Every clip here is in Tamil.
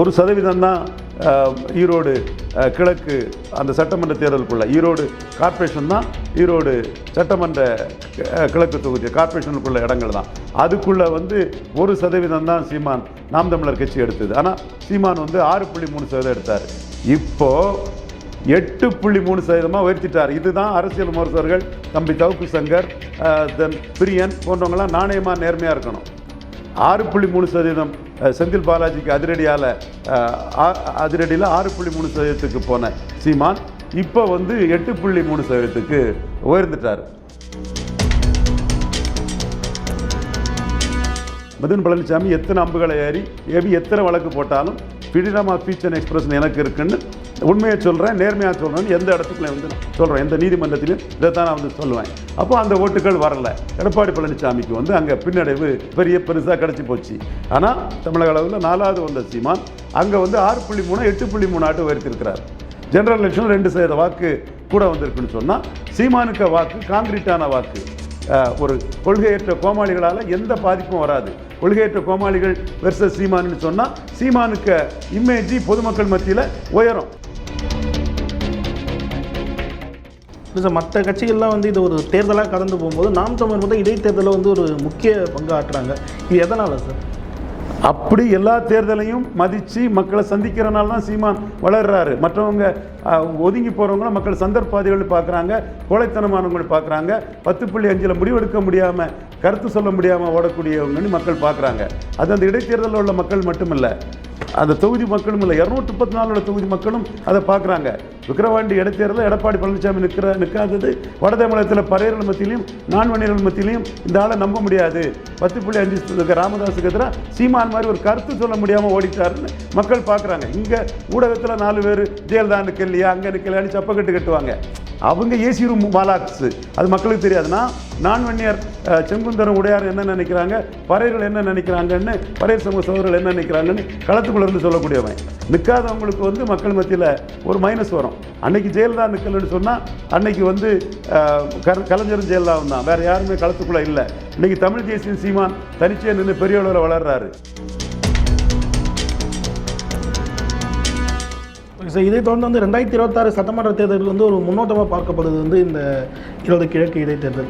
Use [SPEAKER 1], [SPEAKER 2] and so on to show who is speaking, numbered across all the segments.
[SPEAKER 1] ஒரு சதவீதம் தான் ஈரோடு கிழக்கு அந்த சட்டமன்ற தேர்தலுக்குள்ள ஈரோடு கார்ப்பரேஷன் தான் ஈரோடு சட்டமன்ற கிழக்கு தொகுதி கார்ப்பரேஷனுக்குள்ள இடங்கள் தான் அதுக்குள்ளே வந்து ஒரு சதவீதம் தான் சீமான் நாம் தமிழர் கட்சி எடுத்தது ஆனால் சீமான் வந்து ஆறு புள்ளி மூணு சதவீதம் எடுத்தார் இப்போது எட்டு புள்ளி மூணு சதவீதமாக உயர்த்திட்டார் இதுதான் அரசியல் மருத்துவர்கள் தம்பி தவுக்கு சங்கர் தென் பிரியன் போன்றவங்களாம் நாணயமாக நேர்மையாக இருக்கணும் ஆறு புள்ளி மூணு சதவீதம் செந்தில் பாலாஜிக்கு அதிரடியால் அதிரடியில் ஆறு புள்ளி மூணு சதவீதத்துக்கு போன சீமான் இப்போ வந்து எட்டு புள்ளி மூணு சதவீதத்துக்கு உயர்ந்துட்டார் மதன் பழனிசாமி எத்தனை அம்புகளை ஏறி எப்படி எத்தனை வழக்கு போட்டாலும் ஃப்ரீடம் ஆஃப் ஸ்பீச் எக்ஸ்பிரஸ் எனக்கு இருக்குன்னு உண்மையை சொல்கிறேன் நேர்மையாக சொல்கிறேன்னு எந்த இடத்துக்குள்ள வந்து சொல்கிறேன் எந்த நீதிமன்றத்திலையும் இதை தான் நான் வந்து சொல்லுவேன் அப்போ அந்த ஓட்டுகள் வரல எடப்பாடி பழனிசாமிக்கு வந்து அங்கே பின்னடைவு பெரிய பெருசாக கிடச்சி போச்சு ஆனால் தமிழக அளவில் நாலாவது வந்த சீமான் அங்கே வந்து ஆறு புள்ளி மூணு எட்டு புள்ளி மூணு ஆட்டு உயர்த்திருக்கிறார் ஜென்ரல் எலெக்ஷன் ரெண்டு சதவீத வாக்கு கூட வந்திருக்குன்னு சொன்னால் சீமானுக்கு வாக்கு காங்கிரீட்டான வாக்கு ஒரு கொள்கையற்ற கோமாளிகளால் எந்த பாதிப்பும் வராது கொள்கையற்ற கோமாளிகள் வெர்சஸ் சீமான்னு சொன்னால் சீமானுக்கு இமேஜி பொதுமக்கள் மத்தியில் உயரும் சார் மற்ற கட்சிகள்லாம் வந்து இது ஒரு தேர்தலாக கடந்து போகும்போது நாம் தமிழ் வந்து இடைத்தேர்தலில் வந்து ஒரு முக்கிய பங்கு ஆற்றுறாங்க இது எதனால் சார் அப்படி எல்லா தேர்தலையும் மதித்து மக்களை சந்திக்கிறனால தான் சீமான் வளர்றாரு மற்றவங்க ஒதுங்கி போகிறவங்களும் மக்கள் சந்தர்ப்பாதிகள் பார்க்குறாங்க கோழைத்தனமானவங்க பார்க்குறாங்க பத்து புள்ளி அஞ்சில் முடிவெடுக்க முடியாமல் கருத்து சொல்ல முடியாமல் ஓடக்கூடியவங்கன்னு மக்கள் பார்க்குறாங்க அது அந்த இடைத்தேர்தலில் உள்ள மக்கள் மட்டுமில்லை அந்த தொகுதி மக்களும் இல்லை இரநூத்தி முப்பத்தி நாலு தொகுதி மக்களும் அதை பார்க்குறாங்க விக்கிரவாண்டி இடத்தேர்தல் எடப்பாடி பழனிசாமி நிற்கிற நிற்காதது வடதமிழகத்தில் பரையர்கள் பறையர்கள் மத்தியிலையும் நான் வணிகர்கள் மத்தியிலையும் இந்த ஆளை நம்ப முடியாது பத்து புள்ளி அஞ்சு ராமதாஸுக்கு எதிராக சீமான் மாதிரி ஒரு கருத்து சொல்ல முடியாமல் ஓடிட்டாருன்னு மக்கள் பார்க்குறாங்க இங்கே ஊடகத்தில் நாலு பேர் ஜெயலலிதா நிற்கலையா அங்கே நிற்கலையான்னு சப்பக்கட்டு கட்டுவாங்க அவங்க ஏசி ரூம் மாலாக்ஸு அது மக்களுக்கு தெரியாதுன்னா நான் வன்னியர் செங்குந்தரம் உடையார் என்ன நினைக்கிறாங்க பறையர்கள் என்ன நினைக்கிறாங்கன்னு பறையர் சமூக சோதரர்கள் என்ன நினைக்கிறாங்கன்னு களத்துக்குள்ளேருந்து சொல்லக்கூடியவன் நிற்காதவங்களுக்கு வந்து மக்கள் மத்தியில் ஒரு மைனஸ் வரும் அன்னைக்கு ஜெயலலிதா நிற்கலன்னு சொன்னால் அன்னைக்கு வந்து கலைஞரும் ஜெயலலிதாவும் தான் வேறு யாருமே களத்துக்குள்ள இல்லை இன்னைக்கு தமிழ் தேசிய சீமான் தனிச்சே நின்று பெரிய அளவில் வளர்கிறாரு
[SPEAKER 2] சார் இதை தொடர்ந்து வந்து ரெண்டாயிரத்தி இருபத்தாறு சட்டமன்ற தேர்தலில் வந்து ஒரு முன்னோட்டமாக பார்க்கப்படுது வந்து இந்த இருபது கிழக்கு இடைத்தேர்தல்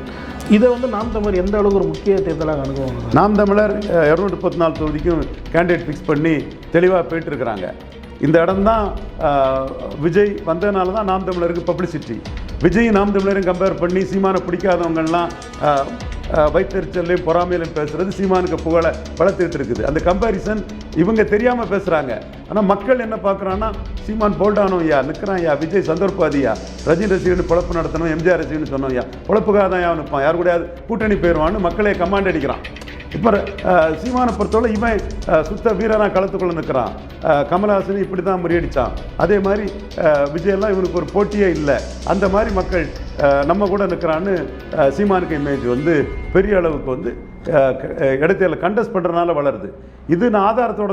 [SPEAKER 2] இதை வந்து நாம் தமிழர் எந்த அளவுக்கு ஒரு முக்கிய தேர்தலாக அனுபவம்
[SPEAKER 1] நாம் தமிழர் இரநூத்தி முப்பத்தி நாலு தொகுதிக்கும் கேண்டிடேட் ஃபிக்ஸ் பண்ணி தெளிவாக போயிட்டுருக்கிறாங்க இந்த இடம் தான் விஜய் வந்ததுனால தான் நாம் தமிழருக்கு பப்ளிசிட்டி விஜய் நாம் தமிழரையும் கம்பேர் பண்ணி சீமானை பிடிக்காதவங்கெல்லாம் வைத்தறிச்சல்லையும் பொறாமையிலையும் பேசுகிறது சீமானுக்கு புகழை வளர்த்துக்கிட்டு இருக்குது அந்த கம்பேரிசன் இவங்க தெரியாமல் பேசுகிறாங்க ஆனால் மக்கள் என்ன பார்க்குறாங்கன்னா சீமான் போல்டானோ ஐயா நிற்கிறான் ஐயா விஜய் சந்தர்ப்பாதியா ரஜினி ரசிகன் பொழப்பு நடத்தணும் எம்ஜிஆர் ரசிகன் சொன்னோம் ஐயா பொழப்புக்காக தான் ஐயா நிற்பான் யார் கூடயாவது கூட்டணி போயிடுவான்னு மக்களே கமாண்ட் அடிக்கிறான் இப்போ சீமானை பொறுத்தவரை இவன் சுத்த வீரனாக களத்துக்குள்ளே நிற்கிறான் கமல்ஹாசன் இப்படி தான் முறியடித்தான் அதே மாதிரி விஜயெல்லாம் இவனுக்கு ஒரு போட்டியே இல்லை அந்த மாதிரி மக்கள் நம்ம கூட நிற்கிறான்னு சீமானுக்கு இமேஜ் வந்து பெரிய அளவுக்கு வந்து இடத்தையில் கண்டஸ்ட் பண்ணுறதுனால வளருது இது நான் ஆதாரத்தோட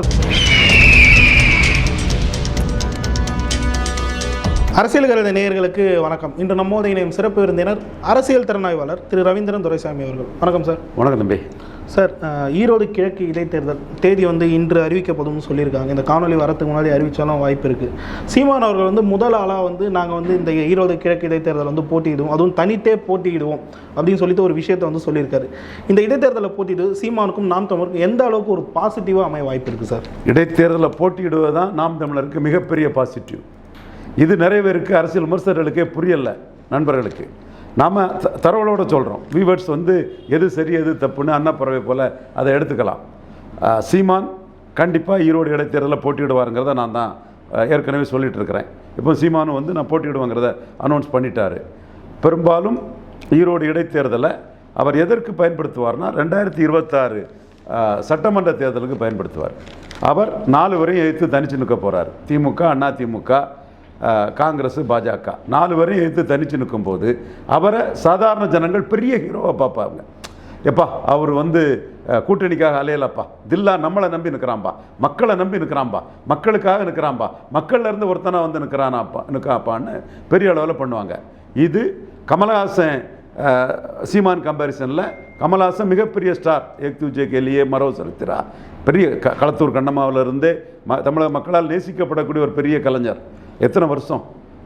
[SPEAKER 2] அரசியல் கருத நேயர்களுக்கு வணக்கம் இன்று இணையம் சிறப்பு விருந்தினர் அரசியல் திறனாய்வாளர் திரு ரவீந்திரன் துரைசாமி அவர்கள் வணக்கம் சார் வணக்கம் தம்பி சார் ஈரோடு கிழக்கு இடைத்தேர்தல் தேதி வந்து இன்று அறிவிக்கப்படும் சொல்லியிருக்காங்க இந்த காணொலி வரத்துக்கு முன்னாடி அறிவித்தாலும் வாய்ப்பு இருக்குது சீமான் அவர்கள் வந்து முதல் ஆளாக வந்து நாங்கள் வந்து இந்த ஈரோடு கிழக்கு இடைத்தேர்தல் வந்து போட்டியிடுவோம் அதுவும் தனித்தே போட்டியிடுவோம் அப்படின்னு சொல்லிட்டு ஒரு விஷயத்தை வந்து சொல்லியிருக்காரு இந்த இடைத்தேர்தலை போட்டியிடு சீமானுக்கும் நாம் தமிழருக்கும் எந்த அளவுக்கு ஒரு பாசிட்டிவாக அமைய வாய்ப்பு
[SPEAKER 1] இருக்குது சார் இடைத்தேர்தலில் போட்டியிடுவது தான் நாம் தமிழருக்கு மிகப்பெரிய பாசிட்டிவ் இது நிறைய பேருக்கு அரசியல் விமர்சகர்களுக்கே புரியலை நண்பர்களுக்கு நாம் தரவலோடு சொல்கிறோம் வீவர்ஸ் வந்து எது சரி எது தப்புன்னு பறவை போல் அதை எடுத்துக்கலாம் சீமான் கண்டிப்பாக ஈரோடு இடைத்தேர்தலில் போட்டியிடுவாருங்கிறத நான் தான் ஏற்கனவே சொல்லிகிட்டு இருக்கிறேன் இப்போ சீமானும் வந்து நான் போட்டியிடுவாங்கிறத அனௌன்ஸ் பண்ணிட்டார் பெரும்பாலும் ஈரோடு இடைத்தேர்தலை அவர் எதற்கு பயன்படுத்துவார்னா ரெண்டாயிரத்தி இருபத்தாறு சட்டமன்ற தேர்தலுக்கு பயன்படுத்துவார் அவர் நாலு வரையும் எதிர்த்து தனிச்சு நிற்க போகிறார் திமுக அண்ணா திமுக காங்கிரஸ் பாஜக நாலு வரையும் எதிர்த்து தனிச்சு நிற்கும் போது அவரை சாதாரண ஜனங்கள் பெரிய ஹீரோவாக பார்ப்பாங்க எப்பா அவர் வந்து கூட்டணிக்காக அலையலப்பா தில்லா நம்மளை நம்பி நிற்கிறான்பா மக்களை நம்பி நிற்கிறான்பா மக்களுக்காக நிற்கிறான்பா இருந்து ஒருத்தனை வந்து நிற்கிறானாப்பா நிற்காப்பான்னு பெரிய அளவில் பண்ணுவாங்க இது கமலஹாசன் சீமான் கம்பாரிசனில் கமல்ஹாசன் மிகப்பெரிய ஸ்டார் ஏக் ஜே கேலியே மரோ சரித்திரா பெரிய க களத்தூர் கண்ணம்மாவிலிருந்து ம தமிழக மக்களால் நேசிக்கப்படக்கூடிய ஒரு பெரிய கலைஞர் எத்தனை வருஷம்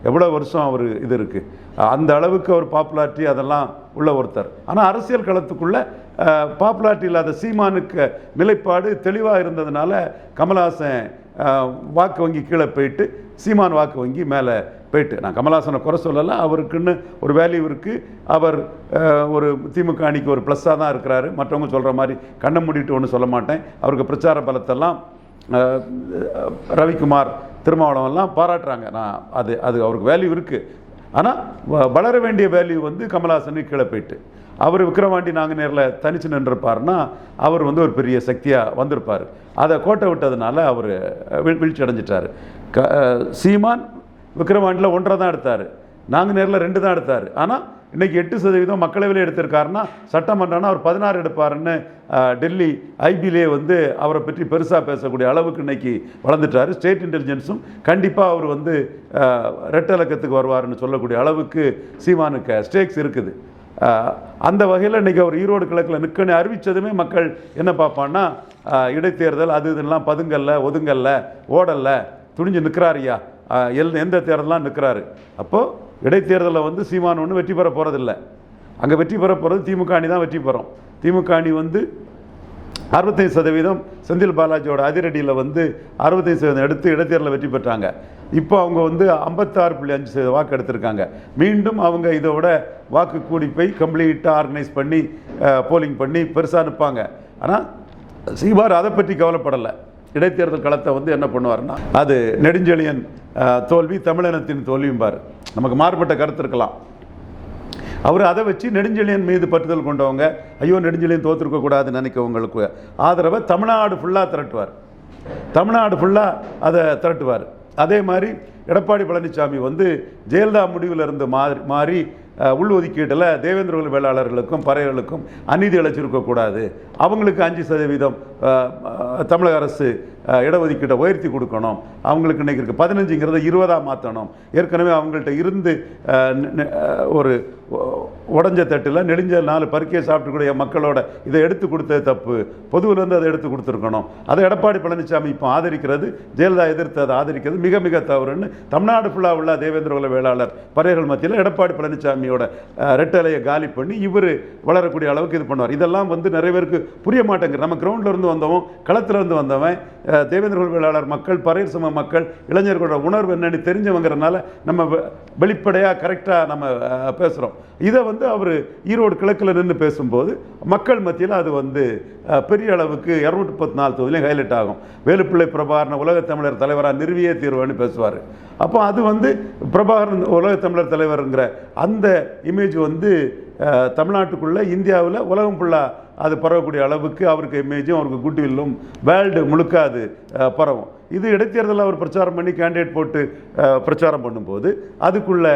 [SPEAKER 1] எவ்வளோ வருஷம் அவர் இது இருக்குது அந்த அளவுக்கு அவர் பாப்புலாரிட்டி அதெல்லாம் உள்ள ஒருத்தர் ஆனால் அரசியல் களத்துக்குள்ளே பாப்புலாரிட்டி இல்லாத சீமானுக்கு நிலைப்பாடு தெளிவாக இருந்ததுனால கமல்ஹாசன் வாக்கு வங்கி கீழே போயிட்டு சீமான் வாக்கு வங்கி மேலே போயிட்டு நான் கமல்ஹாசனை குறை சொல்லலை அவருக்குன்னு ஒரு வேல்யூ இருக்குது அவர் ஒரு திமுக அணிக்கு ஒரு ப்ளஸ்ஸாக தான் இருக்கிறாரு மற்றவங்க சொல்கிற மாதிரி கண்ணை மூடிட்டு ஒன்றும் சொல்ல மாட்டேன் அவருக்கு பிரச்சார பலத்தெல்லாம் ரவிக்குமார் திருமாவளவன்லாம் பாராட்டுறாங்க நான் அது அது அவருக்கு வேல்யூ இருக்குது ஆனால் வளர வேண்டிய வேல்யூ வந்து கமல்ஹாசனுக்கு கீழே போயிட்டு அவர் விக்ரவாண்டி நாங்கள் நேரில் தனிச்சு நின்றுருப்பார்னா அவர் வந்து ஒரு பெரிய சக்தியாக வந்திருப்பார் அதை கோட்டை விட்டதுனால அவர் வீழ்ச்சி அடைஞ்சிட்டார் க சீமான் விக்ரவாண்டியில் ஒன்றை தான் எடுத்தார் நாங்கள் நேரில் ரெண்டு தான் எடுத்தார் ஆனால் இன்றைக்கி எட்டு சதவீதம் மக்களவையில் எடுத்திருக்காருன்னா சட்டமன்றம்னா அவர் பதினாறு எடுப்பாருன்னு டெல்லி ஐபிலே வந்து அவரை பற்றி பெருசாக பேசக்கூடிய அளவுக்கு இன்றைக்கி வளர்ந்துட்டார் ஸ்டேட் இன்டெலிஜென்ஸும் கண்டிப்பாக அவர் வந்து ரெட்டலக்கத்துக்கு வருவார்னு சொல்லக்கூடிய அளவுக்கு சீமானுக்கு ஸ்டேக்ஸ் இருக்குது அந்த வகையில் இன்றைக்கி அவர் ஈரோடு கிழக்கில் நிற்கணும் அறிவித்ததுமே மக்கள் என்ன பார்ப்பான்னா இடைத்தேர்தல் அது இதெல்லாம் பதுங்கல்ல ஒதுங்கல்ல ஓடல்ல துணிஞ்சு நிற்கிறாரியா எல் எந்த தேர்தலாம் நிற்கிறாரு அப்போது இடைத்தேர்தலில் வந்து சீமான் ஒன்று வெற்றி பெற போகிறதில்ல அங்கே வெற்றி பெற போகிறது திமுக அணி தான் வெற்றி பெறும் திமுக அணி வந்து அறுபத்தைந்து சதவீதம் செந்தில் பாலாஜியோட அதிரடியில் வந்து அறுபத்தைந்து சதவீதம் எடுத்து இடைத்தேர்தலில் வெற்றி பெற்றாங்க இப்போ அவங்க வந்து ஐம்பத்தாறு புள்ளி அஞ்சு சதவீத வாக்கு எடுத்திருக்காங்க மீண்டும் அவங்க இதோட வாக்கு கூடிப்பை கம்ப்ளீட்டாக ஆர்கனைஸ் பண்ணி போலிங் பண்ணி பெருசாக அனுப்பாங்க ஆனால் சீமார் அதை பற்றி கவலைப்படலை இடைத்தேர்தல் களத்தை வந்து என்ன பண்ணுவார்னா அது நெடுஞ்செழியன் தோல்வி தமிழினத்தின் பார் நமக்கு மாறுபட்ட கருத்து இருக்கலாம் அவர் அதை வச்சு நெடுஞ்செழியன் மீது பற்றுதல் கொண்டவங்க ஐயோ நெடுஞ்செழியன் கூடாதுன்னு நினைக்கவங்களுக்கு ஆதரவை தமிழ்நாடு ஃபுல்லாக திரட்டுவார் தமிழ்நாடு ஃபுல்லாக அதை திரட்டுவார் அதே மாதிரி எடப்பாடி பழனிசாமி வந்து ஜெயலலிதா முடிவில் இருந்து மாறி மாறி உள்ஒதுக்கீட்டில் தேவேந்திர வேளாளர்களுக்கும் பறையர்களுக்கும் அநீதி அழைச்சிருக்கக்கூடாது அவங்களுக்கு அஞ்சு சதவீதம் தமிழக அரசு இடஒதுக்கீட்டை உயர்த்தி கொடுக்கணும் அவங்களுக்கு இன்றைக்கி இருக்குது பதினஞ்சுங்கிறத இருபதாக மாற்றணும் ஏற்கனவே அவங்கள்ட்ட இருந்து ஒரு உடஞ்ச தட்டில் நெடுஞ்ச நாலு பருக்கையை சாப்பிட்டுக்கூடிய மக்களோட இதை எடுத்து கொடுத்தது தப்பு பொதுவிலேருந்து அதை எடுத்து கொடுத்துருக்கணும் அதை எடப்பாடி பழனிசாமி இப்போ ஆதரிக்கிறது ஜெயலலிதா எதிர்த்து அதை ஆதரிக்கிறது மிக மிக தவறுன்னு தமிழ்நாடு ஃபுல்லாக உள்ள தேவேந்திர குல வேளாளர் பறையர்கள் மத்தியில் எடப்பாடி பழனிசாமியோட ரெட்டலையை காலி பண்ணி இவர் வளரக்கூடிய அளவுக்கு இது பண்ணுவார் இதெல்லாம் வந்து நிறைய பேருக்கு புரிய மாட்டேங்குது நம்ம கிரவுண்டில் இருந்து வந்தவன் களத்தில் இருந்து வந்தவன் தேவேந்திர உரிமையாளர் மக்கள் பறையர் சம மக்கள் இளைஞர்களோட உணர்வு என்னன்னு தெரிஞ்சவங்கிறனால நம்ம வெளிப்படையாக கரெக்டாக நம்ம பேசுகிறோம் இதை வந்து அவர் ஈரோடு கிழக்கில் நின்று பேசும்போது மக்கள் மத்தியில் அது வந்து பெரிய அளவுக்கு இரநூத்தி முப்பத்தி நாலு தொகுதியிலையும் ஹைலைட் ஆகும் வேலுப்பிள்ளை பிரபாகரன் உலகத் தமிழர் தலைவராக நிறுவியே தீர்வுன்னு பேசுவார் அப்போ அது வந்து பிரபாகரன் உலகத் தமிழர் தலைவருங்கிற அந்த இமேஜ் வந்து தமிழ்நாட்டுக்குள்ளே இந்தியாவில் உலகம் ஃபுல்லாக அது பரவக்கூடிய அளவுக்கு அவருக்கு இமேஜும் அவருக்கு குட்வில்லும் வேர்ல்டு முழுக்க அது பரவும் இது இடைத்தேர்தலில் அவர் பிரச்சாரம் பண்ணி கேண்டிடேட் போட்டு பிரச்சாரம் பண்ணும்போது அதுக்குள்ள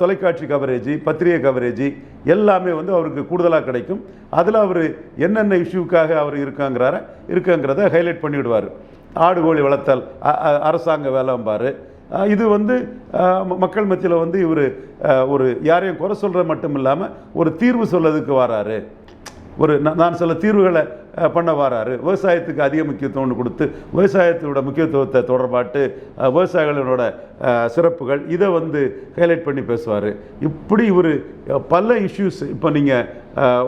[SPEAKER 1] தொலைக்காட்சி கவரேஜ் பத்திரிகை கவரேஜ் எல்லாமே வந்து அவருக்கு கூடுதலாக கிடைக்கும் அதில் அவர் என்னென்ன இஷ்யூக்காக அவர் இருக்காங்கிறார இருக்காங்கிறத ஹைலைட் பண்ணிவிடுவார் ஆடு கோழி வளர்த்தல் அரசாங்க வேலைம்பார் இது வந்து மக்கள் மத்தியில் வந்து இவர் ஒரு யாரையும் குறை சொல்கிற மட்டும் இல்லாமல் ஒரு தீர்வு சொல்லதுக்கு வராரு ஒரு நான் சில தீர்வுகளை பண்ண வராரு விவசாயத்துக்கு அதிக முக்கியத்துவம் கொடுத்து விவசாயத்தோட முக்கியத்துவத்தை தொடர்பாட்டு விவசாயிகளோட சிறப்புகள் இதை வந்து ஹைலைட் பண்ணி பேசுவார் இப்படி இவர் பல இஷ்யூஸ் இப்போ நீங்கள்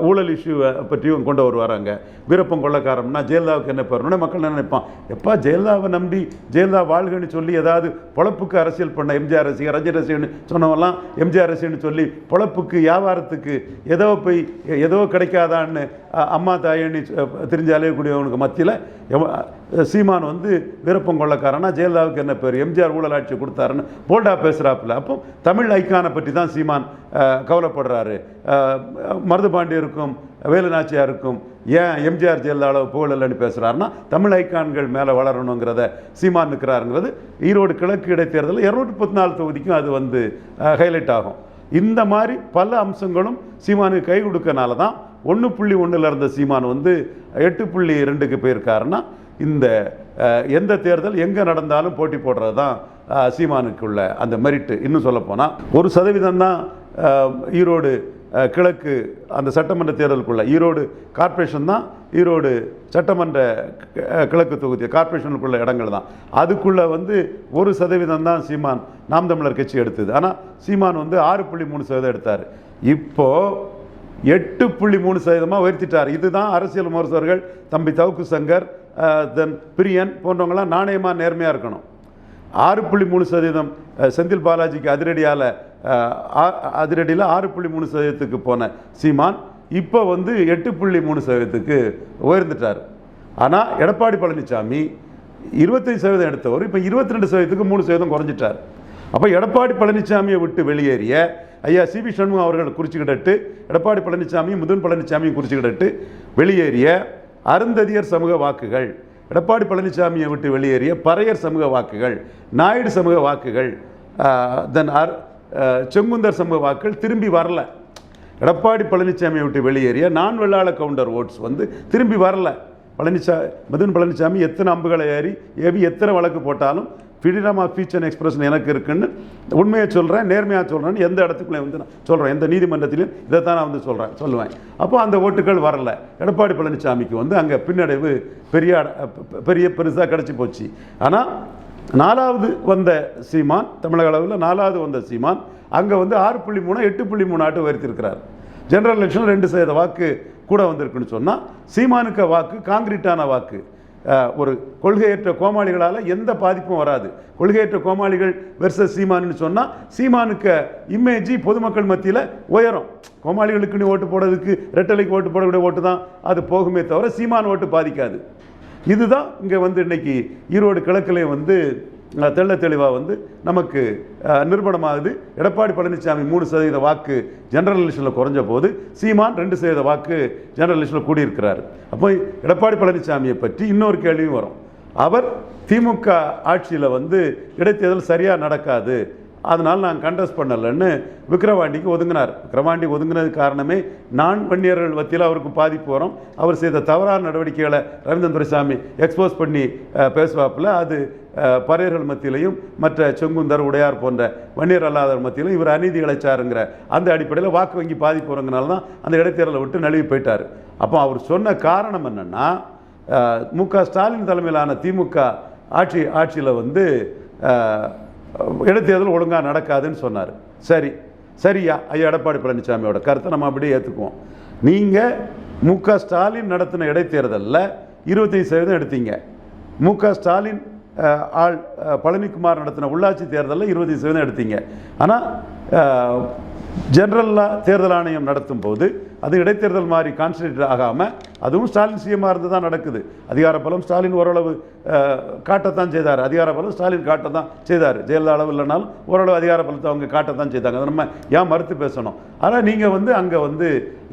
[SPEAKER 1] ஊழல் இஷ்யூவை பற்றியும் கொண்டு வருவாராங்க வீரப்பம் கொள்ளக்காரம்னா ஜெயலலிதாவுக்கு என்ன பேரணும்னு மக்கள் என்ன நினைப்பான் எப்பா ஜெயலலிதாவை நம்பி ஜெயலலிதா வாழ்கன்னு சொல்லி ஏதாவது பொழப்புக்கு அரசியல் பண்ண எம்ஜிஆர் ரசிகர் ரஜினி ரசிகன்னு சொன்னவெல்லாம் எம்ஜிஆர் ரசிகன்னு சொல்லி பொழப்புக்கு வியாபாரத்துக்கு ஏதோ போய் ஏதோ கிடைக்காதான்னு அம்மா தாயின்னு தெரிஞ்ச அலையக்கூடியவனுக்கு மத்தியில் சீமான் வந்து விருப்பம் கொள்ளக்காரனா ஜெயலலிதாவுக்கு என்ன பேர் எம்ஜிஆர் ஊழலாட்சி கொடுத்தாருன்னு போல்டா பேசுகிறாப்புல அப்போ தமிழ் ஐக்கானை பற்றி தான் சீமான் கவலைப்படுறாரு பாண்டியருக்கும் வேலுநாச்சியாருக்கும் ஏன் எம்ஜிஆர் ஜெயலலிதா புகழில்லைன்னு பேசுகிறாருன்னா தமிழ் ஐக்கான்கள் மேலே வளரணுங்கிறத சீமான் நிற்கிறாருங்கிறது ஈரோடு கிழக்கு இடைத்தேர்தலில் இரநூற்றி முப்பத்தி நாலு தொகுதிக்கும் அது வந்து ஹைலைட் ஆகும் இந்த மாதிரி பல அம்சங்களும் சீமானுக்கு கை கொடுக்கறனால தான் ஒன்று புள்ளி ஒன்றில் இருந்த சீமான் வந்து எட்டு புள்ளி ரெண்டுக்கு போயிருக்காருன்னா இந்த எந்த தேர்தல் எங்கே நடந்தாலும் போட்டி போடுறது தான் சீமானுக்குள்ள அந்த மெரிட்டு இன்னும் சொல்லப்போனால் ஒரு சதவீதம் தான் ஈரோடு கிழக்கு அந்த சட்டமன்ற தேர்தலுக்குள்ளே ஈரோடு கார்ப்பரேஷன் தான் ஈரோடு சட்டமன்ற கிழக்கு தொகுதி கார்ப்பரேஷனுக்குள்ள இடங்கள் தான் அதுக்குள்ளே வந்து ஒரு சதவீதம் தான் சீமான் நாம் தமிழர் கட்சி எடுத்தது ஆனால் சீமான் வந்து ஆறு புள்ளி மூணு சதவீதம் எடுத்தார் இப்போது எட்டு புள்ளி மூணு சதவீதமாக உயர்த்திட்டார் இதுதான் அரசியல் விமர்சகர்கள் தம்பி தவுக்கு சங்கர் தென் பிரியன் போன்றவங்களாம் நாணயமாக நேர்மையாக இருக்கணும் ஆறு புள்ளி மூணு சதவீதம் செந்தில் பாலாஜிக்கு அதிரடியால் அதிரடியில் ஆறு புள்ளி மூணு சதவீதத்துக்கு போன சீமான் இப்போ வந்து எட்டு புள்ளி மூணு சதவீதத்துக்கு உயர்ந்துட்டார் ஆனால் எடப்பாடி பழனிசாமி இருபத்தஞ்சு சதவீதம் எடுத்தவர் இப்போ இருபத்தி ரெண்டு சதவீதத்துக்கு மூணு சதவீதம் குறைஞ்சிட்டார் அப்போ எடப்பாடி பழனிசாமியை விட்டு வெளியேறிய ஐயா சி வி சண்முகம் அவர்கள் குறிச்சுக்கிட்டு எடப்பாடி பழனிசாமியும் முதன் பழனிசாமியும் குறிச்சுக்கிட்டு வெளியேறிய அருந்ததியர் சமூக வாக்குகள் எடப்பாடி பழனிசாமியை விட்டு வெளியேறிய பறையர் சமூக வாக்குகள் நாயுடு சமூக வாக்குகள் தென் அர் செங்குந்தர் சமூக வாக்குகள் திரும்பி வரல எடப்பாடி பழனிசாமியை விட்டு வெளியேறிய நான் வெள்ளாள கவுண்டர் ஓட்ஸ் வந்து திரும்பி வரல பழனிசா மதன் பழனிசாமி எத்தனை அம்புகளை ஏறி ஏவி எத்தனை வழக்கு போட்டாலும் freedom of speech and expression எனக்கு இருக்குன்னு உண்மையை சொல்கிறேன் நேர்மையாக சொல்கிறேன்னு எந்த இடத்துக்குள்ளே வந்து நான் சொல்கிறேன் எந்த நீதிமன்றத்திலையும் இதை தான் நான் வந்து சொல்கிறேன் சொல்லுவேன் அப்போ அந்த ஓட்டுகள் வரல எடப்பாடி பழனிசாமிக்கு வந்து அங்கே பின்னடைவு பெரிய பெரிய பெருசாக கிடச்சி போச்சு ஆனால் நாலாவது வந்த சீமான் தமிழக அளவில் நாலாவது வந்த சீமான் அங்கே வந்து ஆறு புள்ளி மூணு எட்டு புள்ளி மூணு ஆட்டு உயர்த்திருக்கிறார் ஜென்ரல் எலெக்ஷன் ரெண்டு சதவீத வாக்கு கூட வந்திருக்குன்னு சொன்னால் சீமானுக்கு வாக்கு காங்கிரீட்டான வாக்கு ஒரு கொள்கையற்ற கோமாளிகளால் எந்த பாதிப்பும் வராது கொள்கையற்ற கோமாளிகள் வெர்சஸ் சீமானுன்னு சொன்னால் சீமானுக்கு இமேஜி பொதுமக்கள் மத்தியில் உயரும் கோமாளிகளுக்குன்னு ஓட்டு போடுறதுக்கு ரெட்டலைக்கு ஓட்டு போடக்கூடிய ஓட்டு தான் அது போகுமே தவிர சீமான் ஓட்டு பாதிக்காது இதுதான் இங்கே வந்து இன்னைக்கு ஈரோடு கிழக்கிலே வந்து தெள்ள தெளிவாக வந்து நமக்கு நிறுவனமாகுது எடப்பாடி பழனிசாமி மூணு சதவீத வாக்கு ஜெனரல் எலெக்ஷனில் குறைஞ்ச போது சீமான் ரெண்டு சதவீத வாக்கு ஜெனரல் எலெக்ஷனில் கூடியிருக்கிறார் அப்போ எடப்பாடி பழனிசாமியை பற்றி இன்னொரு கேள்வியும் வரும் அவர் திமுக ஆட்சியில் வந்து இடைத்தேர்தல் சரியாக நடக்காது அதனால் நான் கண்டஸ் பண்ணலைன்னு விக்ரவாண்டிக்கு ஒதுங்கினார் விக்ரவாண்டி ஒதுங்கினது காரணமே நான் வன்னியர்கள் மத்தியில் அவருக்கு பாதிப்பு வரும் அவர் செய்த தவறான நடவடிக்கைகளை ரவீந்திரன் துரைசாமி எக்ஸ்போஸ் பண்ணி பேசுவாப்பில் அது பறையர்கள் மத்தியிலையும் மற்ற செங்குந்தர் உடையார் போன்ற வன்னியர் அல்லாதவர் மத்தியிலும் இவர் அநீதி இழைச்சாருங்கிற அந்த அடிப்படையில் வாக்கு வங்கி பாதிப்பு பாதிப்புறங்கனால தான் அந்த இடைத்தேர்தலை விட்டு நழுவி போயிட்டார் அப்போ அவர் சொன்ன காரணம் என்னென்னா மு க ஸ்டாலின் தலைமையிலான திமுக ஆட்சி ஆட்சியில் வந்து இடைத்தேர்தல் ஒழுங்காக நடக்காதுன்னு சொன்னார் சரி சரியா ஐயா எடப்பாடி பழனிசாமியோட கருத்தை நம்ம அப்படியே ஏற்றுக்குவோம் நீங்கள் மு க ஸ்டாலின் நடத்தின இடைத்தேர்தலில் இருபத்தஞ்சு சதவீதம் எடுத்தீங்க மு க ஸ்டாலின் ஆள் பழனிக்குமார் நடத்தின உள்ளாட்சி தேர்தலில் இருபத்தஞ்சு சதவீதம் எடுத்தீங்க ஆனால் ஜென்ரலாக தேர்தல் ஆணையம் நடத்தும் போது அது இடைத்தேர்தல் மாதிரி கான்சன்ட்ரேட் ஆகாமல் அதுவும் ஸ்டாலின் சிஎம்மாக இருந்து தான் நடக்குது அதிகார பலம் ஸ்டாலின் ஓரளவு காட்டத்தான் செய்தார் அதிகார பலம் ஸ்டாலின் காட்டத்தான் செய்தார் ஜெயலலிதா அளவு இல்லைனாலும் ஓரளவு அதிகார பலத்தை அவங்க காட்டத்தான் செய்தாங்க அதை நம்ம ஏன் மறுத்து பேசணும் ஆனால் நீங்கள் வந்து அங்கே வந்து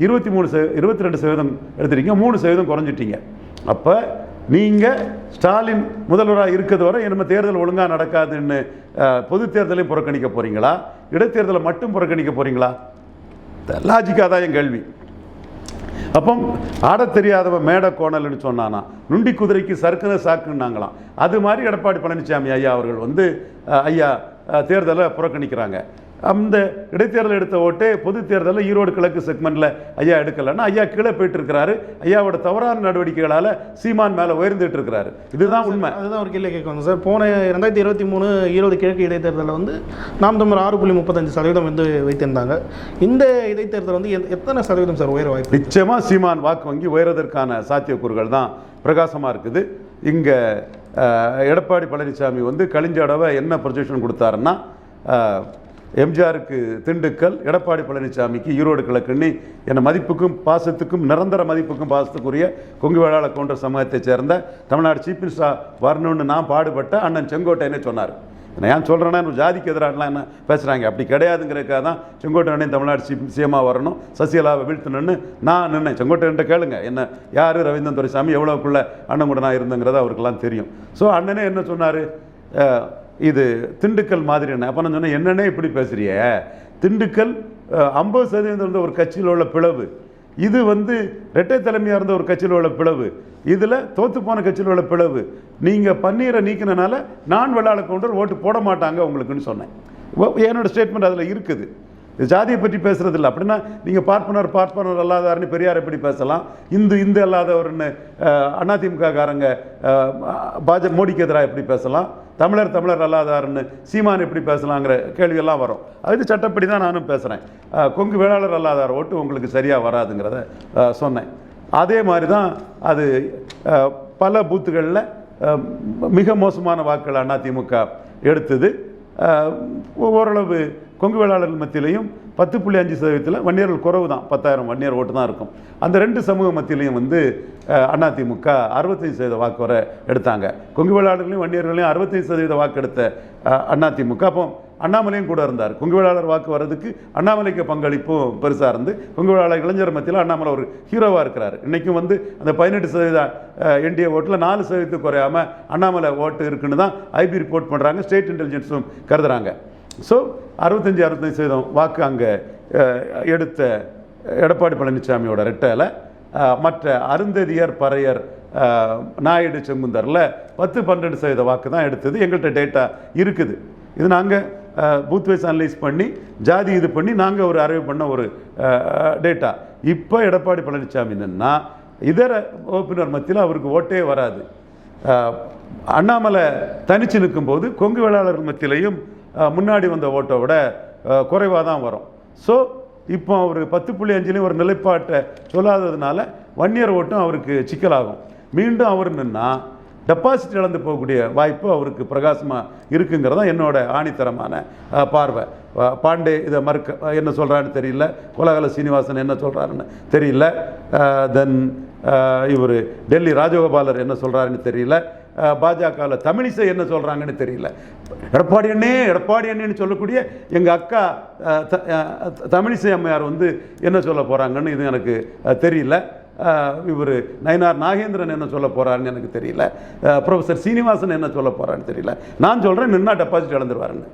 [SPEAKER 1] இருபத்தி மூணு ச இருபத்தி ரெண்டு சதவீதம் எடுத்துட்டீங்க மூணு சதவீதம் குறைஞ்சிட்டீங்க அப்போ நீங்கள் ஸ்டாலின் முதல்வராக இருக்கிறது வரை நம்ம தேர்தல் ஒழுங்காக நடக்காதுன்னு பொது தேர்தலையும் புறக்கணிக்க போகிறீங்களா இடைத்தேர்தலை மட்டும் புறக்கணிக்க போறீங்களா லாஜிக்காக தான் என் கேள்வி அப்போ ஆட தெரியாதவன் மேட கோணல்னு சொன்னானா நுண்டி குதிரைக்கு சறுக்குன்னு சாக்குன்னாங்களாம் அது மாதிரி எடப்பாடி பழனிசாமி ஐயா அவர்கள் வந்து ஐயா தேர்தலை புறக்கணிக்கிறாங்க அந்த இடைத்தேர்தல் எடுத்த ஓட்டே பொது தேர்தலில் ஈரோடு கிழக்கு செக்மெண்ட்ல ஐயா எடுக்கலைன்னா ஐயா கீழே போயிட்டு இருக்கிறாரு ஐயாவோட தவறான நடவடிக்கைகளால் சீமான் மேலே உயர்ந்துட்டு இருக்கிறாரு இதுதான் உண்மை
[SPEAKER 2] அதுதான் ஒரு கேள்வி கேட்கணும் சார் போன ரெண்டாயிரத்தி இருபத்தி மூணு ஈரோடு கிழக்கு இடைத்தேர்தலில் வந்து நாம் தமிழ் ஆறு புள்ளி
[SPEAKER 1] முப்பத்தஞ்சு சதவீதம் வந்து வைத்திருந்தாங்க இந்த இடைத்தேர்தல் வந்து
[SPEAKER 2] எத்தனை சதவீதம்
[SPEAKER 1] சார் உயர வாய்ப்பு நிச்சயமாக சீமான் வாக்கு வங்கி உயர்வதற்கான சாத்தியக்கூறுகள் தான் பிரகாசமாக இருக்குது இங்கே எடப்பாடி பழனிசாமி வந்து கலிஞ்சடவை என்ன ப்ரொஜெக்ஷன் கொடுத்தாருன்னா எம்ஜிஆருக்கு திண்டுக்கல் எடப்பாடி பழனிசாமிக்கு ஈரோடு கிழக்குன்னு என்ன மதிப்புக்கும் பாசத்துக்கும் நிரந்தர மதிப்புக்கும் பாசத்துக்குரிய கொங்கு வேளாள கவுண்டர் சமூகத்தை சேர்ந்த தமிழ்நாடு சீஃப் மினிஸ்டராக வரணும்னு நான் பாடுபட்ட அண்ணன் செங்கோட்டையனே சொன்னார் நான் ஏன் சொல்கிறேன்னா ஜாதிக்கு எதிராகலாம் என்ன பேசுகிறாங்க அப்படி கிடையாதுங்கிறதுக்காக தான் செங்கோட்டையனே தமிழ்நாடு சி சிஎமாக வரணும் சசிகலாவை வீழ்த்தணும்னு நான் நின்னேன் செங்கோட்டையன்ட்ட கேளுங்க என்ன யார் ரவீந்திரன் துறைசாமி எவ்வளோக்குள்ளே அண்ணன் கூட நான் இருந்தேங்கிறத அவருக்கெல்லாம் தெரியும் ஸோ அண்ணனே என்ன சொன்னார் இது திண்டுக்கல் மாதிரி என்ன அப்போ நான் சொன்னேன் என்னென்ன இப்படி பேசுகிறீ திண்டுக்கல் ஐம்பது சதவீதம் இருந்த ஒரு கட்சியில் உள்ள பிளவு இது வந்து ரெட்டை தலைமையாக இருந்த ஒரு கட்சியில் உள்ள பிளவு இதில் தோத்து போன கட்சியில் உள்ள பிளவு நீங்கள் பன்னீரை நீக்கினால நான் வெள்ளாள கவுண்டர் ஓட்டு போட மாட்டாங்க உங்களுக்குன்னு சொன்னேன் என்னோடய ஸ்டேட்மெண்ட் அதில் இருக்குது ஜாதியை பற்றி பேசுகிறது இல்லை அப்படின்னா நீங்கள் பார்ப்பனர் பார்ப்பனர் அல்லாதாருன்னு பெரியார் எப்படி பேசலாம் இந்து இந்து அல்லாதவர்னு அதிமுக காரங்க பாஜ மோடிக்கு எதிராக எப்படி பேசலாம் தமிழர் தமிழர் அல்லாதார்னு சீமான் எப்படி பேசலாங்கிற கேள்வியெல்லாம் வரும் அது சட்டப்படி தான் நானும் பேசுகிறேன் கொங்கு வேளாளர் அல்லாதார் ஓட்டு உங்களுக்கு சரியாக வராதுங்கிறத சொன்னேன் அதே மாதிரி தான் அது பல பூத்துகளில் மிக மோசமான வாக்குகள் அதிமுக எடுத்தது ஓரளவு கொங்கு வேளாளர்கள் மத்தியிலையும் பத்து புள்ளி அஞ்சு சதவீதத்தில் வன்னியர்கள் குறவு தான் பத்தாயிரம் வன்னியர் ஓட்டு தான் இருக்கும் அந்த ரெண்டு சமூக மத்தியிலையும் வந்து அதிமுக அறுபத்தஞ்சு சதவீத வாக்கு வர எடுத்தாங்க கொங்கு வேளாளர்களையும் வன்னியர்களையும் அறுபத்தஞ்சு சதவீத வாக்கு எடுத்த அதிமுக அப்போ அண்ணாமலையும் கூட இருந்தார் கொங்கு வேளாளர் வாக்கு வர்றதுக்கு அண்ணாமலைக்கு பங்களிப்பும் பெருசாக இருந்து கொங்கு வேளாளர் இளைஞர் மத்தியில் அண்ணாமலை ஒரு ஹீரோவாக இருக்கிறார் இன்றைக்கும் வந்து அந்த பதினெட்டு சதவீத என்டிஏ ஓட்டில் நாலு சதவீதத்துக்கு குறையாமல் அண்ணாமலை ஓட்டு இருக்குன்னு தான் ஐபி ரிப்போர்ட் பண்ணுறாங்க ஸ்டேட் இன்டெலிஜென்ஸும் கருதுகிறாங்க ஸோ அறுபத்தஞ்சி அறுபத்தஞ்சு சதவீதம் வாக்கு அங்கே எடுத்த எடப்பாடி பழனிசாமியோட ரெட்டையில் மற்ற அருந்ததியர் பறையர் நாயுடு செம்புந்தரில் பத்து பன்னெண்டு சதவீத வாக்கு தான் எடுத்தது எங்கள்கிட்ட டேட்டா இருக்குது இது நாங்கள் பூத்வைஸ் அனலைஸ் பண்ணி ஜாதி இது பண்ணி நாங்கள் ஒரு அறிவு பண்ண ஒரு டேட்டா இப்போ எடப்பாடி பழனிசாமி என்னென்னா இதர வகுப்பினர் மத்தியில் அவருக்கு ஓட்டே வராது அண்ணாமலை தனிச்சு நிற்கும்போது கொங்கு வேளாளர்கள் மத்தியிலையும் முன்னாடி வந்த ஓட்டை விட குறைவாக தான் வரும் ஸோ இப்போ அவர் பத்து புள்ளி அஞ்சுலேயும் ஒரு நிலைப்பாட்டை சொல்லாததுனால வன்னியர் ஓட்டும் அவருக்கு சிக்கலாகும் மீண்டும் அவர் நின்னா டெபாசிட் இழந்து போகக்கூடிய வாய்ப்பு அவருக்கு பிரகாசமாக இருக்குங்கிறதான் என்னோட ஆணித்தரமான பார்வை பாண்டே இதை மறுக்க என்ன சொல்கிறான்னு தெரியல கோலாகல சீனிவாசன் என்ன சொல்கிறாருன்னு தெரியல தென் இவர் டெல்லி ராஜகோபாலர் என்ன சொல்கிறாருன்னு தெரியல பாஜகவில் தமிழிசை என்ன சொல்கிறாங்கன்னு தெரியல எடப்பாடி அண்ணே எடப்பாடி அண்ணேன்னு சொல்லக்கூடிய எங்கள் அக்கா தமிழிசை அம்மையார் வந்து என்ன சொல்ல போகிறாங்கன்னு இது எனக்கு தெரியல இவர் நயனார் நாகேந்திரன் என்ன சொல்ல போகிறாருன்னு எனக்கு தெரியல ப்ரொஃபஸர் சீனிவாசன் என்ன சொல்ல போகிறான்னு தெரியல நான் சொல்கிறேன் நின்னா டெபாசிட் இழந்துருவாருன்னு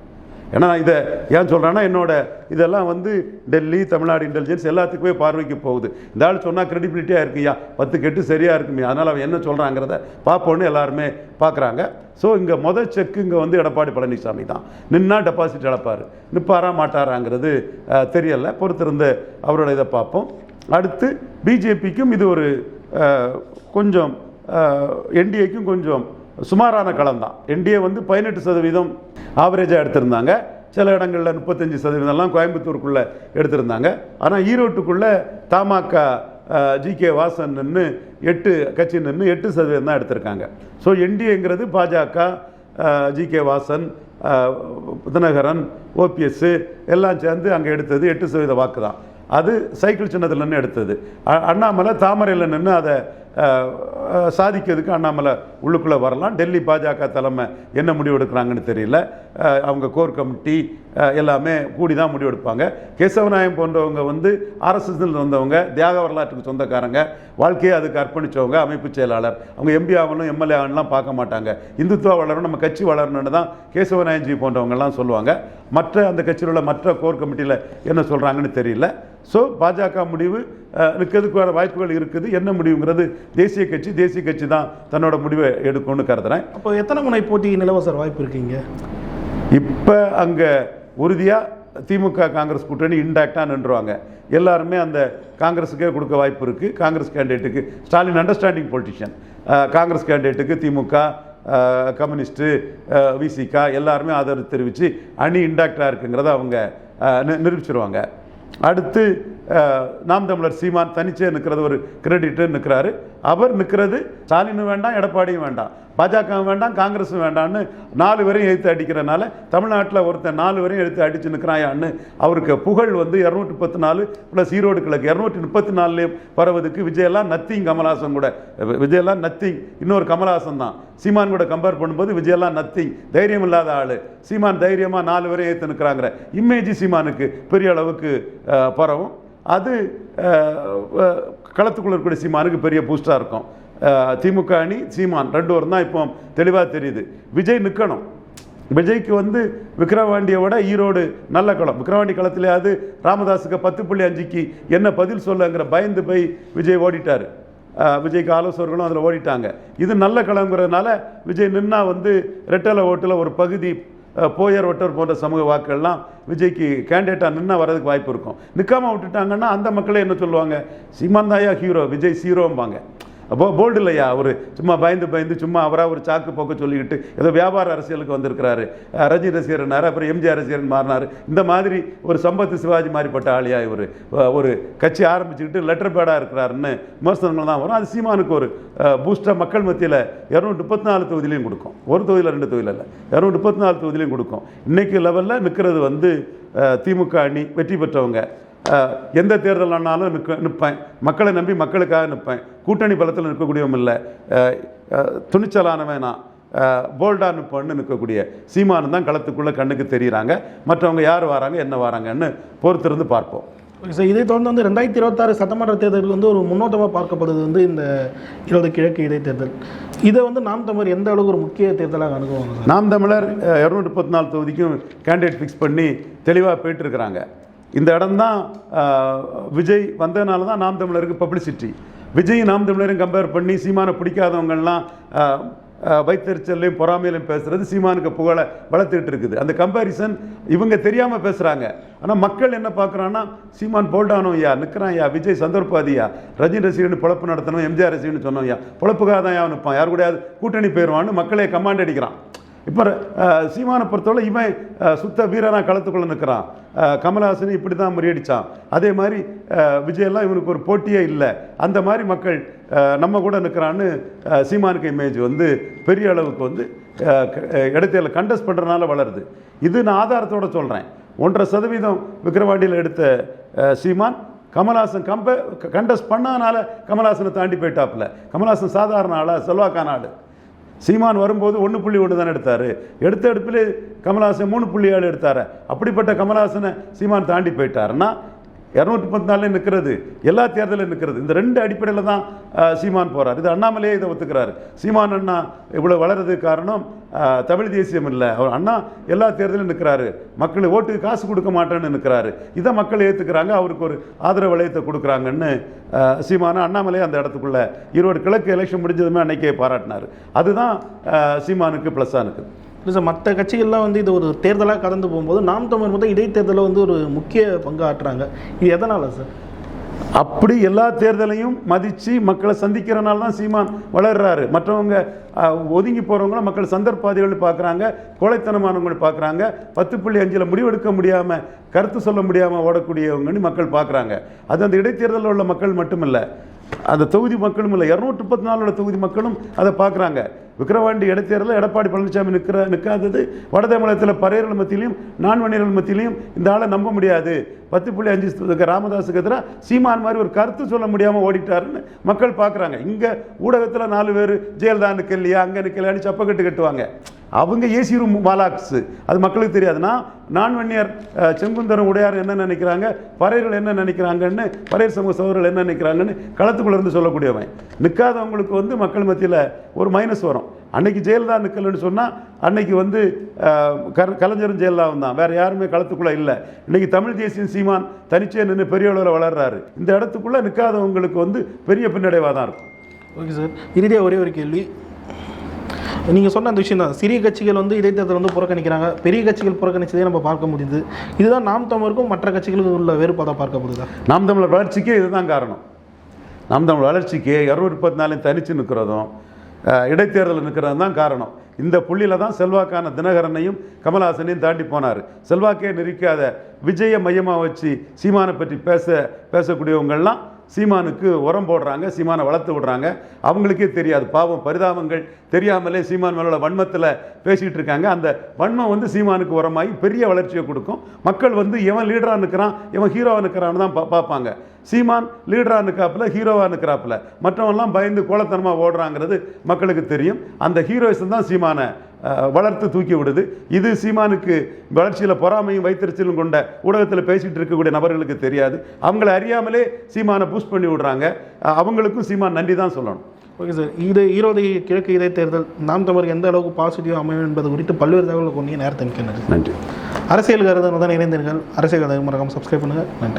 [SPEAKER 1] ஏன்னா நான் இதை ஏன் சொல்கிறேன்னா என்னோட இதெல்லாம் வந்து டெல்லி தமிழ்நாடு இன்டெலிஜென்ஸ் எல்லாத்துக்குமே பார்வைக்கு போகுது இந்த ஆள் சொன்னால் கிரெடிபிலிட்டியாக இருக்குயா பத்து கெட்டு சரியாக இருக்குமே அதனால் அவன் என்ன சொல்கிறாங்கிறத பார்ப்போன்னு எல்லாருமே பார்க்குறாங்க ஸோ இங்கே மொதல் செக்கு இங்கே வந்து எடப்பாடி பழனிசாமி தான் நின்னா டெபாசிட் இழப்பார் நிற்பாரா மாட்டாராங்கிறது தெரியலை பொறுத்திருந்த அவரோட இதை பார்ப்போம் அடுத்து பிஜேபிக்கும் இது ஒரு கொஞ்சம் என்டிஏக்கும் கொஞ்சம் சுமாரான களம் தான் என்டிஏ வந்து பதினெட்டு சதவீதம் ஆவரேஜாக எடுத்திருந்தாங்க சில இடங்களில் முப்பத்தஞ்சு சதவீதம்லாம் கோயம்புத்தூருக்குள்ளே எடுத்திருந்தாங்க ஆனால் ஈரோட்டுக்குள்ளே தமாக ஜி கே வாசன் நின்று எட்டு கட்சி நின்று எட்டு சதவீதம் தான் எடுத்திருக்காங்க ஸோ என்டிஏங்கிறது பாஜக G K Vasan Dhinakaran OPS எல்லாம் சேர்ந்து அங்கே எடுத்தது எட்டு சதவீத வாக்கு தான் அது சைக்கிள் சின்னத்தில் நின்று எடுத்தது அண்ணாமலை தாமரையில் நின்று அதை சாதிக்கிறதுக்கு அண்ணாமலை உள்ளுக்குள்ளே வரலாம் டெல்லி பாஜக தலைமை என்ன முடிவு எடுக்கிறாங்கன்னு தெரியல அவங்க கோர் கமிட்டி எல்லாமே கூடி தான் முடிவு எடுப்பாங்க கேசவநாயம் போன்றவங்க வந்து ஆர்எஸ்எஸ்ல வந்தவங்க தியாக வரலாற்றுக்கு சொந்தக்காரங்க வாழ்க்கையை அதுக்கு அர்ப்பணித்தவங்க அமைப்பு செயலாளர் அவங்க எம்பி ஆகணும் எம்எல்ஏ ஆகணும்லாம் பார்க்க மாட்டாங்க இந்துத்துவா வளரணும் நம்ம கட்சி வளரணும்னு தான் கேசவநாயன்ஜி போன்றவங்கலாம் சொல்லுவாங்க மற்ற அந்த கட்சியில் உள்ள மற்ற கோர் கமிட்டியில் என்ன சொல்கிறாங்கன்னு தெரியல ஸோ பாஜக முடிவு இருக்கிறதுக்கான வாய்ப்புகள் இருக்குது என்ன முடிவுங்கிறது தேசிய கட்சி தேசிய கட்சி தான் தன்னோட முடிவை எடுக்கும்னு கருதுறேன் அப்போ
[SPEAKER 2] எத்தனை முனை போட்டி நிலவ சார் வாய்ப்பு இருக்கீங்க
[SPEAKER 1] இப்போ அங்கே உறுதியாக திமுக காங்கிரஸ் கூட்டணி இன்டாக்டாக நின்றுவாங்க எல்லாருமே அந்த காங்கிரஸுக்கே கொடுக்க வாய்ப்பு இருக்குது காங்கிரஸ் கேண்டிடேட்டுக்கு ஸ்டாலின் அண்டர்ஸ்டாண்டிங் பொலிட்டிஷியன் காங்கிரஸ் கேண்டிடேட்டுக்கு திமுக கம்யூனிஸ்ட்டு விசிகா எல்லாருமே ஆதரவு தெரிவித்து அணி இன்டாக்டாக இருக்குங்கிறத அவங்க நிரூபிச்சிருவாங்க அடுத்து நாம் தமிழர் சீமான் தனிச்சே நிற்கிறது ஒரு கிரெடிட்டு நிற்கிறாரு அவர் நிற்கிறது ஸ்டாலினும் வேண்டாம் எடப்பாடியும் வேண்டாம் பாஜக வேண்டாம் காங்கிரஸ் வேண்டான்னு நாலு வரையும் எழுத்து அடிக்கிறனால தமிழ்நாட்டில் ஒருத்தன் நாலு வரையும் எழுத்து அடிச்சு நிற்கிறாயான்னு அவருக்கு புகழ் வந்து இரநூற்றி முப்பத்தி நாலு ப்ளஸ் ஈரோடு கிழக்கு இரநூற்றி முப்பத்தி நாலுலேயே வரவதுக்கு விஜயலா நத்திங் கமலாசன் கூட விஜயலா நத்திங் இன்னொரு கமலாசன் தான் சீமான் கூட கம்பேர் பண்ணும்போது விஜயலா நத்திங் தைரியம் இல்லாத ஆள் சீமான் தைரியமாக நாலு பேரையும் ஏற்று நிற்கிறாங்கிற இமேஜ் சீமானுக்கு பெரிய அளவுக்கு பரவும் அது களத்துக்குள்ள இருக்கக்கூடிய சீமானுக்கு பெரிய பூஸ்டாக இருக்கும் திமுக அணி சீமான் ரெண்டு பேரும் தான் இப்போ தெளிவாக தெரியுது விஜய் நிற்கணும் விஜய்க்கு வந்து விக்ரவாண்டியை விட ஈரோடு நல்ல களம் விக்ரவாண்டி களத்திலேயாவது ராமதாஸுக்கு பத்து புள்ளி அஞ்சுக்கு என்ன பதில் சொல்லுங்கிற பயந்து போய் விஜய் ஓடிட்டார் விஜய்க்கு ஆலோசகர்களும் அதில் ஓடிட்டாங்க இது நல்ல களங்கிறதுனால விஜய் நின்னா வந்து ரெட்டலை ஓட்டில் ஒரு பகுதி போயர் ஒட்டர் போன்ற சமூக வாக்குகள்லாம் விஜய்க்கு கேண்டிடேட்டாக நின்னா வர்றதுக்கு வாய்ப்பு இருக்கும் நிற்காமல் விட்டுட்டாங்கன்னா அந்த மக்களே என்ன சொல்லுவாங்க சிமந்தாயா ஹீரோ விஜய் ஹீரோம்பாங்க அப்போது போல்டு இல்லையா அவர் சும்மா பயந்து பயந்து சும்மா அவராக ஒரு சாக்கு போக்க சொல்லிக்கிட்டு ஏதோ வியாபார அரசியலுக்கு வந்திருக்கிறாரு ரஜினி ரசிகர்னார் அப்புறம் எம்ஜிஆர் ரசிகரன் மாறினார் இந்த மாதிரி ஒரு சம்பத்து சிவாஜி மாதிரிப்பட்ட ஆளியாக இவர் ஒரு கட்சி ஆரம்பிச்சுக்கிட்டு லெட்டர் பேடாக இருக்கிறாருன்னு விமர்சனங்கள் தான் வரும் அது சீமானுக்கு ஒரு பூஸ்டாக மக்கள் மத்தியில் இரநூத்தி முப்பத்தி நாலு தொகுதியிலையும் கொடுக்கும் ஒரு தொகுதியில் ரெண்டு தொகுதியில் இல்லை இரநூத்தி முப்பத்தி நாலு தொகுதியிலையும் கொடுக்கும் இன்றைக்கு லெவலில் நிற்கிறது வந்து திமுக அணி வெற்றி பெற்றவங்க எந்த தேர்தல் ஆனாலும் நிற்க நிற்பேன் மக்களை நம்பி மக்களுக்காக நிற்பேன் கூட்டணி பலத்தில் நிற்கக்கூடியவன் இல்லை துணிச்சலானவன் நான் போல்டாக நிற்பேன்னு நிற்கக்கூடிய சீமானம் தான் களத்துக்குள்ளே கண்ணுக்கு தெரிகிறாங்க மற்றவங்க யார் வராங்க என்ன வராங்கன்னு பொறுத்திருந்து பார்ப்போம்
[SPEAKER 2] சார் இதை தொடர்ந்து வந்து ரெண்டாயிரத்தி இருபத்தாறு சட்டமன்ற தேர்தலுக்கு வந்து ஒரு முன்னோட்டமாக பார்க்கப்படுது வந்து இந்த இருபது கிழக்கு இடைத்தேர்தல் இதை வந்து நாம் தமிழர் எந்த அளவுக்கு ஒரு முக்கிய
[SPEAKER 1] தேர்தலாக அனுபவம் நாம் தமிழர் இரநூத்தி முப்பத்தி நாலு தொகுதிக்கும் கேண்டிடேட் ஃபிக்ஸ் பண்ணி தெளிவாக போயிட்டுருக்கிறாங்க இந்த இடம் தான் விஜய் வந்ததுனால தான் நாம் தமிழருக்கு பப்ளிசிட்டி விஜய் நாம் தமிழரையும் கம்பேர் பண்ணி சீமானை பிடிக்காதவங்கள்லாம் வைத்தறிச்சல்லையும் பொறாமையிலையும் பேசுகிறது சீமானுக்கு புகழை வளர்த்துக்கிட்டு இருக்குது அந்த கம்பேரிசன் இவங்க தெரியாமல் பேசுகிறாங்க ஆனால் மக்கள் என்ன பார்க்குறான்னா சீமான் போல்டானோ ஐயா நிற்கிறான் ஐயா விஜய் சந்தர்ப்பாதியா ரஜினி ரசிகன் பொழப்பு நடத்தணும் எம்ஜிஆர் ரசிகன் சொன்னோம் ஐயா பொழப்புக்காக தான் ஐயா நிற்பான் யார் கூடயாவது கூட்டணி போயிடுவான்னு மக்களே கமாண்ட் அடிக்கிறான் இப்போ சீமானை பொறுத்தவரை இவன் சுத்த வீரனாக களத்துக்குள்ளே நிற்கிறான் கமல்ஹாசன் இப்படி தான் முறியடித்தான் அதே மாதிரி விஜயெல்லாம் இவனுக்கு ஒரு போட்டியே இல்லை அந்த மாதிரி மக்கள் நம்ம கூட நிற்கிறான்னு சீமானுக்கு இமேஜ் வந்து பெரிய அளவுக்கு வந்து இடத்துல கண்டஸ்ட் பண்ணுறதுனால வளருது இது நான் ஆதாரத்தோடு சொல்கிறேன் ஒன்றரை சதவீதம் விக்கிரவாண்டியில் எடுத்த சீமான் கமல்ஹாசன் கம்ப கண்டஸ்ட் பண்ணாதனால கமல்ஹாசனை தாண்டி போயிட்டாப்புல கமல்ஹாசன் சாதாரண ஆளா செல்வாக்கான ஆள் சீமான் வரும்போது ஒன்று புள்ளி ஒன்று தான் எடுத்தார் எடுத்த எடுப்பிலே கமலஹாசன் மூணு புள்ளி ஏழு எடுத்தார் அப்படிப்பட்ட கமலஹாசனை சீமான் தாண்டி போயிட்டாருன்னா இரநூத்தி முப்பத்தி நாலுலேயும் நிற்கிறது எல்லா தேர்தலையும் நிற்கிறது இந்த ரெண்டு அடிப்படையில் தான் சீமான் போகிறார் இது அண்ணாமலையே இதை ஒத்துக்கிறாரு சீமான் அண்ணா இவ்வளோ வளர்றதுக்கு காரணம் தமிழ் தேசியம் இல்லை அவர் அண்ணா எல்லா தேர்தலும் நிற்கிறாரு மக்கள் ஓட்டுக்கு காசு கொடுக்க மாட்டேன்னு நிற்கிறாரு இதை மக்கள் ஏற்றுக்கிறாங்க அவருக்கு ஒரு ஆதரவு வளையத்தை கொடுக்குறாங்கன்னு சீமான அண்ணாமலையே அந்த இடத்துக்குள்ளே ஈரோடு கிழக்கு எலெக்ஷன் முடிஞ்சதுமே அன்னைக்கே பாராட்டினார் அதுதான் சீமானுக்கு ப்ளஸ்ஸாக இருக்குது இல்லை சார் மற்ற கட்சிகள்லாம் வந்து இது ஒரு தேர்தலாக கடந்து போகும்போது நாம் தமிழ் மட்டும் இடைத்தேர்தலில் வந்து ஒரு முக்கிய பங்கு ஆற்றுறாங்க இது எதனால் சார் அப்படி எல்லா தேர்தலையும் மதித்து மக்களை சந்திக்கிறனால தான் சீமான் வளர்றாரு மற்றவங்க ஒதுங்கி போகிறவங்களும் மக்கள் சந்தர்ப்பாதிகள் பார்க்குறாங்க கோழைத்தனமானவங்க பார்க்குறாங்க பத்து புள்ளி அஞ்சில் முடிவெடுக்க முடியாமல் கருத்து சொல்ல முடியாமல் ஓடக்கூடியவங்கன்னு மக்கள் பார்க்குறாங்க அது அந்த இடைத்தேர்தலில் உள்ள மக்கள் மட்டுமில்லை அந்த தொகுதி மக்களும் இல்லை இரநூற்றி முப்பத்தி நாலோட தொகுதி மக்களும் அதை பார்க்குறாங்க விக்கிரவாண்டி இடைத்தேர்தலில் எடப்பாடி பழனிசாமி நிற்கிற நிற்காதது வட தமிழகத்தில் பறையர்கள் மத்தியிலையும் நான்வனியர்கள் மத்தியிலையும் இந்த ஆளை நம்ப முடியாது பத்து புள்ளி அஞ்சு ராமதாஸுக்கு எதிராக சீமான் மாதிரி ஒரு கருத்து சொல்ல முடியாமல் ஓடிட்டாருன்னு மக்கள் பார்க்குறாங்க இங்கே ஊடகத்தில் நாலு பேர் ஜெயலலிதா நிற்கலையா அங்கே நிற்கலையான்னு சப்பக்கட்டு கட்டுவாங்க அவங்க ஏசி ரூம் மாலாக்ஸு அது மக்களுக்கு தெரியாதுன்னா நான் வன்னியர் செங்குந்தரம் உடையார் என்ன நினைக்கிறாங்க பறையர்கள் என்ன நினைக்கிறாங்கன்னு பறையர் சமூக சோழர்கள் என்ன நினைக்கிறாங்கன்னு களத்துக்குள்ளேருந்து இருந்து சொல்லக்கூடியவன் நிற்காதவங்களுக்கு வந்து மக்கள் மத்தியில் ஒரு மைனஸ் வரும் அன்னைக்கு ஜெயலலிதா நிற்கலன்னு சொன்னால் அன்னைக்கு வந்து கலைஞரும் ஜெயலலிதாவும் தான் வேறு யாருமே களத்துக்குள்ளே இல்லை இன்றைக்கி தமிழ் தேசியம் சீமான் தனிச்சே நின்று பெரிய அளவில் வளர்றாரு இந்த இடத்துக்குள்ளே நிற்காதவங்களுக்கு வந்து பெரிய பின்னடைவாக தான் இருக்கும் ஓகே சார் இறுதியாக ஒரே ஒரு கேள்வி நீங்கள் சொன்ன அந்த விஷயம்
[SPEAKER 2] தான் சிறிய கட்சிகள் வந்து இடைத்தேர்தல் வந்து புறக்கணிக்கிறாங்க பெரிய கட்சிகள் புறக்கணிச்சதே நம்ம பார்க்க முடியுது இதுதான் நாம் தமிழருக்கும் மற்ற கட்சிகளுக்கும் உள்ள வேறுபாடாக பார்க்கப்படுதா
[SPEAKER 1] நாம் தமிழர் வளர்ச்சிக்கு இதுதான் காரணம் நாம் தமிழ் வளர்ச்சிக்கு இரநூறு முப்பத்தி நாலையும் தனித்து நிற்கிறதும் இடைத்தேர்தல் நிற்கிறது தான் காரணம் இந்த புள்ளியில் தான் செல்வாக்கான தினகரனையும் கமல்ஹாசனையும் தாண்டி போனார் செல்வாக்கே நிற்காத விஜய மையமாக வச்சு சீமானை பற்றி பேச பேசக்கூடியவங்கள்லாம் சீமானுக்கு உரம் போடுறாங்க சீமானை வளர்த்து விடுறாங்க அவங்களுக்கே தெரியாது பாவம் பரிதாபங்கள் தெரியாமலே சீமான் மேலோட வன்மத்தில் பேசிகிட்டு இருக்காங்க அந்த வன்மம் வந்து சீமானுக்கு உரமாகி பெரிய வளர்ச்சியை கொடுக்கும் மக்கள் வந்து எவன் லீடராக நிற்கிறான் எவன் ஹீரோவாக நிற்கிறான்னு தான் பார்ப்பாங்க சீமான் லீடராக நிற்கிறாப்புல ஹீரோவாக இருக்கிறாப்புல மற்றவெல்லாம் பயந்து கோலத்தனமாக ஓடுறாங்கிறது மக்களுக்கு தெரியும் அந்த ஹீரோயிசம் தான் சீமானை வளர்த்து தூக்கி விடுது இது சீமானுக்கு வளர்ச்சியில் பொறாமையும் வைத்திருச்சலும் கொண்ட ஊடகத்தில் பேசிகிட்டு இருக்கக்கூடிய நபர்களுக்கு தெரியாது அவங்கள அறியாமலே சீமானை பூஸ்ட் பண்ணி விடுறாங்க அவங்களுக்கும் சீமான் நன்றி தான் சொல்லணும் ஓகே சார் இது ஈரோடு கிழக்கு இதே தேர்தல் நாம் தவறு எந்த அளவுக்கு
[SPEAKER 2] பாசிட்டிவ் அமையும் என்பது குறித்து பல்வேறு தகவல்கள் கொண்டு நேரத்தை நன்றி அரசியல் கருதனுடன் இணைந்தீர்கள் அரசியல் கதை மறக்காமல் சப்ஸ்கிரைப் பண்ணுங்கள் நன்றி